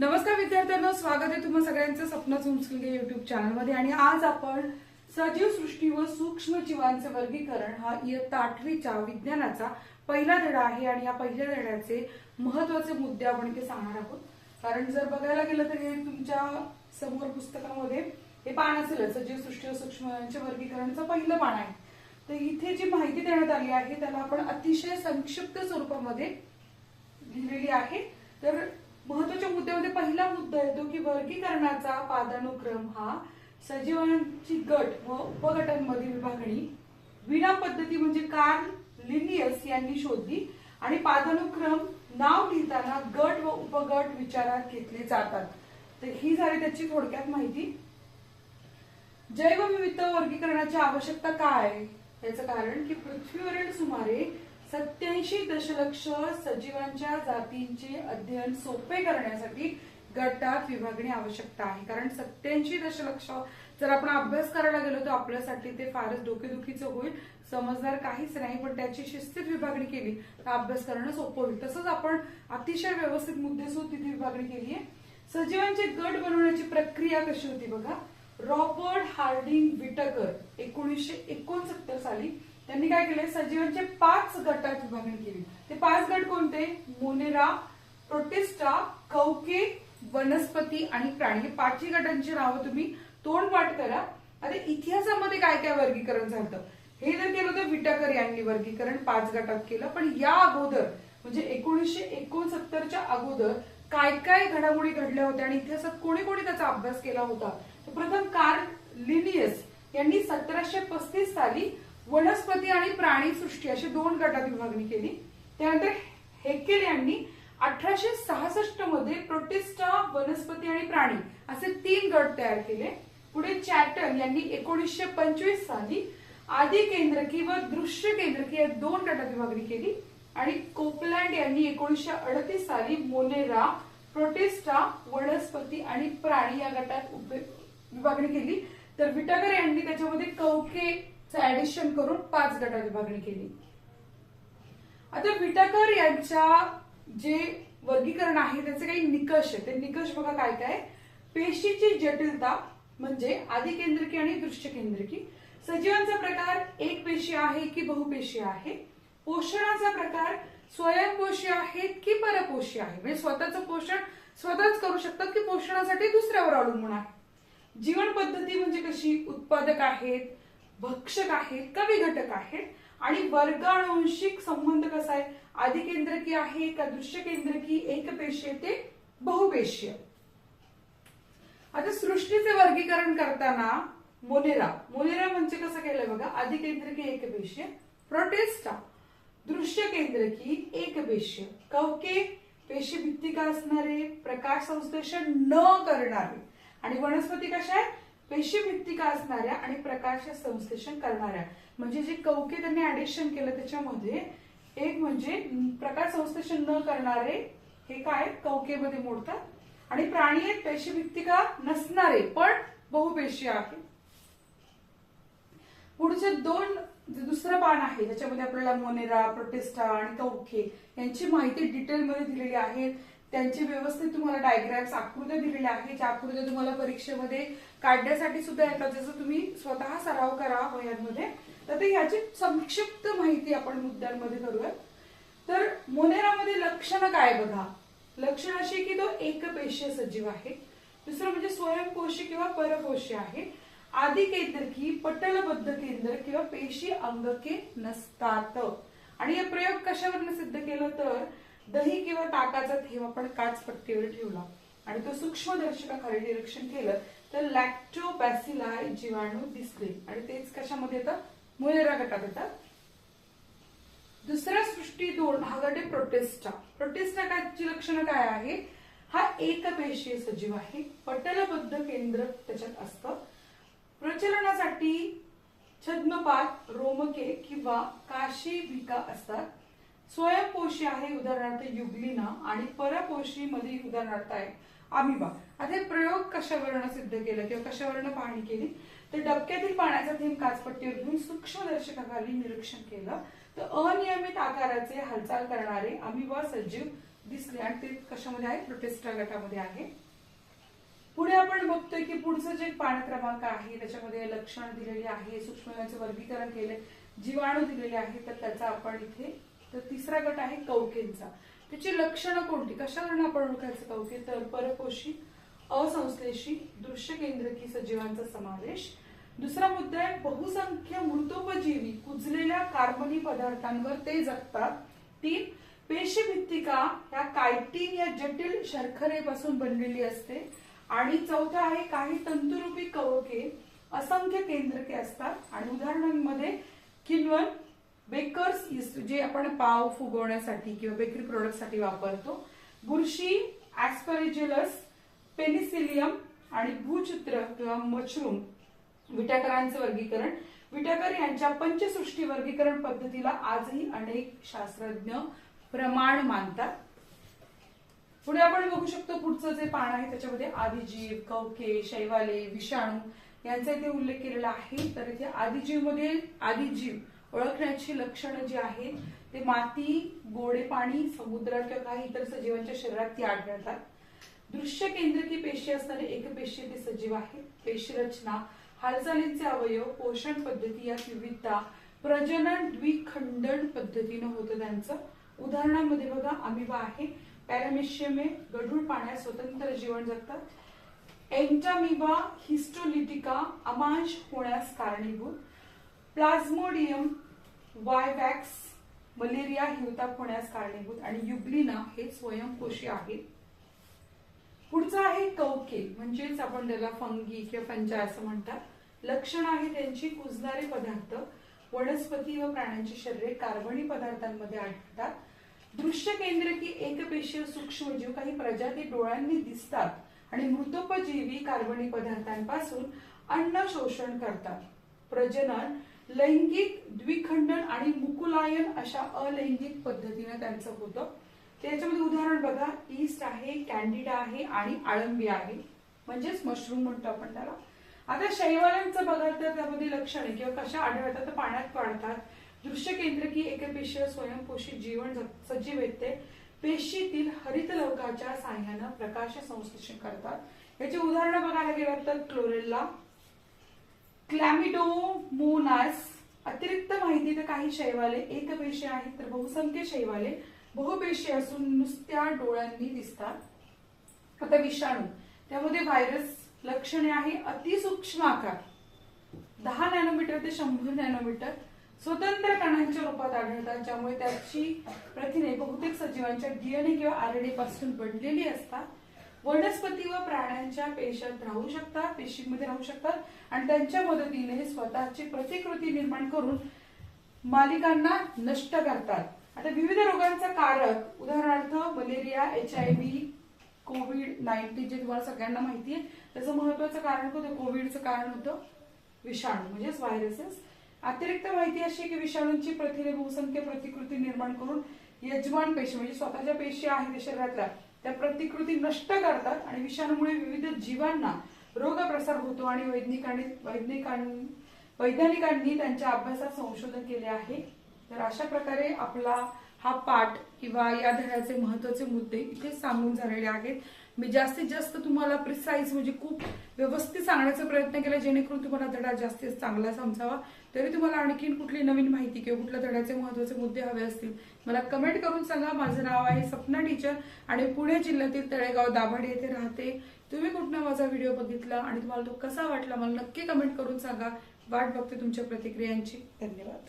नमस्कार विद्यार्थ्यांना स्वागत आहे तुम्हा सगळ्यांचं स्वप्न होमस्किल युट्यूब चॅनलमध्ये आणि आज आपण सजीव सृष्टी व सूक्ष्म जीवांचं वर्गीकरण हा इयत्ता आठवीच्या विज्ञानाचा पहिला धडा आहे. आणि या पहिल्या धड्याचे महत्त्वाचे मुद्दे आपण इथे सांगणार आहोत. कारण जर बघायला गेलं तर हे तुमच्यासमोर पुस्तकामध्ये हे पान असेल सजीव सृष्टी व सूक्ष्म जीवांचे वर्गीकरणचं पहिलं पान आहे. तर इथे जी माहिती देण्यात आली आहे त्याला आपण अतिशय संक्षिप्त स्वरूपामध्ये लिहिलेली आहे. तर महत्त्वाच्या मुद्द्यामध्ये पहिला मुद्दा येतो की वर्गीकरणाचा पादानुक्रम हा सजीवांची गट व उपगटांमधील विभागणी. विना पद्धती म्हणजे कार्ल लिनियस यांनी शोधली आणि पादानुक्रम नाव लिहिताना गट व उपगट विचारात घेतले जातात. तर ही झाली त्याची थोडक्यात माहिती. जैवविविध वर्गीकरणाची आवश्यकता काय? याचं कारण की पृथ्वीवरील सुमारे सत्याऐंशी दशलक्ष सजीवांच्या जातींचे अध्ययन सोपे करण्यासाठी गटात विभागणी आवश्यकता आहे. कारण सत्याऐंशी दशलक्ष जर आपण अभ्यास करायला गेलो तर आपल्यासाठी ते फारच डोकेदुखीचं होईल. समजदार काहीच नाही पण त्याची शिस्तीत विभागणी केली तर अभ्यास करणं सोपं होईल. तसंच आपण अतिशय व्यवस्थित मुद्देसूद तिथे विभागणी केली आहे सजीवांचे गट बनवण्याची प्रक्रिया कशी होती बघा. रॉबर्ट हार्डिंग विटकर एकोणीसशे एकोणसत्तर साली त्यांनी काय केले सजीवांचे पाच गटात विभागणी केली. ते पाच गट कोणते? मोनेरा प्रोटिस्टा कौके वनस्पती आणि प्राणी. हे पाचही गटांची नावं तुम्ही तोंडपाठ करा. आता इतिहासामध्ये काय काय वर्गीकरण झालं हे जर केलं होतं विटाकर यांनी वर्गीकरण पाच गटात केलं. पण या अगोदर म्हणजे एकोणीसशे एकोणसत्तरच्या अगोदर काय काय घडामोडी घडल्या होत्या आणि इतिहासात कोणी कोणी त्याचा अभ्यास केला होता? तर प्रथम कार्ल लिनियस यांनी सतराशे पस्तीस साली वनस्पती आणि प्राणी सृष्टी अशी दोन गटात विभागणी केली. त्यानंतर हेकेल यांनी अठराशे सहासष्टमध्ये प्रोटिस्टा वनस्पती आणि प्राणी असे तीन गट तयार केले. पुढे चॅटन यांनी एकोणीसशे पंचवीस साली आदी केंद्रकी व दृश्य केंद्रकी या दोन गटात विभागणी केली. आणि कोपलँड यांनी एकोणीसशे अडतीस साली मोनेरा प्रोटिस्टा वनस्पती आणि प्राणी या गटात विभागणी केली. तर विटागर यांनी त्याच्यामध्ये कौके ऍडिशन करून पाच गटात विभागणी केली. आता विटाकर यांच्या जे वर्गीकरण आहे त्याचे काही निकष आहे ते निकष बघा काय काय पेशीची जटिलता म्हणजे आदिकेंद्रकी आणि दृश्यकेंद्रकी सजीवांचा प्रकार एक पेशी आहे की बहुपेशी आहे? पोषणाचा प्रकार स्वयंपोषी आहेत की परपोषी आहे? म्हणजे स्वतःचं पोषण स्वतःच करू शकतात की पोषणासाठी दुसऱ्यावर अवलंबून आहे? जीवन पद्धती म्हणजे कशी? उत्पादक आहेत भक्षक आहेत का विघटक आहेत. आणि वर्गानुवंशिक संबंध कसा आहे? आधी केंद्रकी आहे का दृश्य केंद्रकी एकपेशीय ते बहुपेशीय. आता सृष्टीचे वर्गीकरण करताना मोनेरा. मोनेरा म्हणजे कसं केलंय बघा? आधी केंद्रकी एकपेशीय. प्रोटेस्टा. दृश्य केंद्रकी एकपेशीय. कवके पेशी भित्तिका असणारे प्रकाश संश्लेषण न करणारे. आणि वनस्पती कशा आहेत पेशी भित्तिका असणाऱ्या आणि प्रकाश संश्लेषण करणाऱ्या. म्हणजे जे कवके त्यांनी ऍडिशन केलं त्याच्यामध्ये एक म्हणजे प्रकाश संश्लेषण न करणारे हे काय? कवकेमध्ये मोडतात. आणि प्राणी आहेत पेशी भित्तिका नसणारे पण बहुपेशी आहे पुढचे दोन दुसरं पान आहे ज्याच्यामध्ये आपल्याला मोनेरा प्रोटेस्टा आणि कौखे यांची माहिती डिटेलमध्ये दिलेली आहे. त्यांचे व्यवस्थित तुम्हाला डायग्राम्स आकृत्या दिलेल्या आहेत ज्या आकृत्या तुम्हाला परीक्षेमध्ये काढण्यासाठी सुद्धा येतात. जसं तुम्ही स्वतः सराव करा हो वयांमध्ये तर ते ह्याची संक्षिप्त माहिती आपण मुद्द्यांमध्ये करूया तर मोनेरामध्ये लक्षणं काय बघा? लक्षण अशी की तो एकपेशीय सजीव आहे. दुसरं म्हणजे स्वयंपोषी किंवा परपोषी आहे. आदी केंद्रकी पटलबद्ध केंद्र किंवा पेशी अंगके नसतात. आणि हे प्रयोग कशावरनं सिद्ध केलं तर दही किंवा ताकाचा थेंब आपण काचपट्टीवर ठेवला. आणि तो सूक्ष्मदर्शकाखाली निरीक्षण केलं तर लॅक्टोबॅसिला जीवाणू दिसले. आणि तेच कशामध्ये येतं? मुलेरा गटात येतात दुसरा सृष्टी दोन हा गट आहे प्रोटेस्टा प्रोटेस्टाची लक्षणं काय आहे हा एकपेशीय सजीव आहे. पटलबद्ध केंद्र त्याच्यात असतं. प्रचलनासाठी छद्मपात रोमके किंवा काशी भिका असतात. स्वयंपोषी आहे उदाहरणार्थ युग्लिना आणि परपोषी मध्ये उदाहरणार्थ आहे आमिबा आता हे प्रयोग कशावरनं सिद्ध केलं किंवा कशावरनं पाहणी केली? तर डबक्यातील पाण्याचा थेंब काचपट्टीवर घेऊन सूक्ष्मदर्शकाखाली निरीक्षण केलं. तर अनियमित आकाराचे हालचाल करणारे अमिबा सजीव दिसले. आणि ते कशामध्ये आहे? प्रोटेस्टा गटामध्ये आहे. पुढे आपण बघतोय की पुढचं जे पाणी क्रमांक आहे त्याच्यामध्ये लक्षण दिलेली आहे सूक्ष्म वर्गीकरण केले जीवाणू दिलेले आहे तर त्याचा आपण इथे तर तिसरा गट आहे कवकेंचा त्याची लक्षणं कोणती? कशावरून आपण ओळखायचं कवके तर परकोशी असंश्लेषी दृश्य केंद्रकी सजीवांचा समावेश. दुसरा मुद्दा आहे बहुसंख्य मृतोपजीवी कुजलेल्या कार्बनी पदार्थांवर ते जगतात. तीन पेशी भित्तिका या कायटीन या जटिल शर्खरेपासून बनलेली असते. आणि चौथं आहे काही तंतुरूपी कवके असंख्य केंद्रके असतात. आणि उदाहरणांमध्ये किन्वन बेकर्स इस्ट जे आपण पाव फुगवण्यासाठी किंवा बेकरी प्रोडक्टसाठी वापरतो बुरशी ऍस्परेजिलस पेनिसिलियम आणि भूचित्र किंवा मशरूम विटाकरांचं वर्गीकरण. विटाकर यांच्या पंचसृष्टी वर्गीकरण पद्धतीला आजही अनेक शास्त्रज्ञ प्रमाण मानतात. पुढे आपण बघू शकतो पुढचं जे पान आहे त्याच्यामध्ये आदिजीव कवके शैवाले विषाणू यांचा इथे उल्लेख केलेला आहे. तर इथे आदिजीवमध्ये आदिजीव ओळखण्याची लक्षणं जी आहेत ते माती गोडे पाणी समुद्र किंवा काही इतर सजीवांच्या शरीरात ती आढळतात. दृश्य केंद्रकी पेशी असणारे एकपेशी ते सजीव आहेत. पेशी रचना हालचालींचे अवयव पोषण पद्धती या विविधता प्रजनन द्विखंडन पद्धतीनं होतं त्यांचं. उदाहरणामध्ये बघा अमिबा आहे. पॅरामेशियम गढूळ पाण्यात स्वतंत्र जीवन जगतात. एन्टामिबा हिस्टोलिटिका अमांश होण्यास कारणीभूत. प्लाझ्मोडियम वायवॅक्स मलेरिया हिवताप होण्यास कारणीभूत आणि युग्लिना हे स्वयंपोषी आहेत पुढचं आहे कवके म्हणजेच आपण त्याला फंगी किंवा फंजा असं म्हणतात. लक्षण आहे त्यांची कुजणारे पदार्थ वनस्पती व प्राण्यांची शरीरे कार्बनी पदार्थांमध्ये आढळतात. दृश्य केंद्रकी एकपेशीय सूक्ष्मजीव काही प्रजाती डोळ्यांनी दिसतात आणि मृतोपजीवी कार्बनी पदार्थांपासून अन्न शोषण करतात. प्रजनन लैंगिक द्विखंडन आणि मुकुलायन अशा अलैंगिक पद्धतीनं त्यांचं होतं. त्याच्यामध्ये उदाहरण बघा. ईस्ट आहे कॅन्डिडा आहे आणि आळंबी आहे. म्हणजेच मशरूम म्हणतो आपण त्याला. आता शैवाल्यांचं बघाल तर त्यामध्ये लक्षणे किंवा कशा आढळतात तर पाण्यात वाढतात. दृश्य केंद्रकी एकपेशीय स्वयंपोषी जीवन सजीव येते. पेशीतील हरित लवकाच्या साह्यानं प्रकाश संश्लेषण करतात. याची उदाहरणं बघायला गेलं तर क्लोरेल्ला क्लॅमिडोमोनास अतिरिक्त माहिती तर काही शैवाले एकपेशी आहेत तर बहुसंख्य शैवाले बहुपेशी असून नुसत्या डोळ्यांनी दिसतात. आता विषाणू. त्यामध्ये व्हायरस लक्षणे आहे अतिसूक्ष्म आकार. दहा नॅनोमीटर ते शंभर नॅनोमीटर स्वतंत्र कणांच्या रूपात आढळतात ज्यामुळे त्याची प्रथिने बहुतेक सजीवांच्या डीएनए किंवा आरएनए पासून बनलेली असतात. वनस्पती व प्राण्यांच्या पेशात राहू शकतात पेशीमध्ये राहू शकतात आणि त्यांच्या मदतीने स्वतःची प्रतिकृती निर्माण करून मालिकांना नष्ट करतात. आता विविध रोगांचा कारक उदाहरणार्थ malaria H I V COVID nineteen जे तुम्हाला सगळ्यांना माहिती आहे त्याचं महत्वाचं कारण होतं कोविडचं कारण होतं विषाणू म्हणजेच व्हायरसेस अतिरिक्त माहिती अशी की विषाणूंची प्रथिने बहुसंख्य प्रतिकृती निर्माण करून यजमान पेशी म्हणजे स्वतःच्या पेशी आहेत शरीरातल्या त्या प्रतिकृती नष्ट करतात आणि विषाणूमुळे विविध जीवांना रोगप्रसार होतो आणि वैज्ञानिकांनी वैज्ञानिकांनी वैज्ञानिकांनी त्यांच्या अभ्यासात संशोधन केले आहे. तर अशा प्रकारे आपला हा पाठ किंवा या धड्याचे महत्त्वाचे मुद्दे इथे सांगून झालेले आहेत. मी जास्तीत जास्त तुम्हाला प्रिसाईज म्हणजे खूप व्यवस्थित सांगण्याचा प्रयत्न केला जेणेकरून तुम्हाला धडा जास्तीत चांगला समजावा. तरी तुम्हाला आणखीन कुठली नवीन माहिती किंवा कुठल्या धड्याचे महत्त्वाचे मुद्दे हवे असतील मला कमेंट करून सांगा. माझं नाव आहे सपना टीचर आणि पुणे जिल्ह्यातील तळेगाव दाभाडे येथे राहते. तुम्ही कुठनं माझा व्हिडिओ बघितला आणि तुम्हाला तो कसा वाटला मला नक्की कमेंट करून सांगा. वाट बघते तुमच्या प्रतिक्रियांची. धन्यवाद.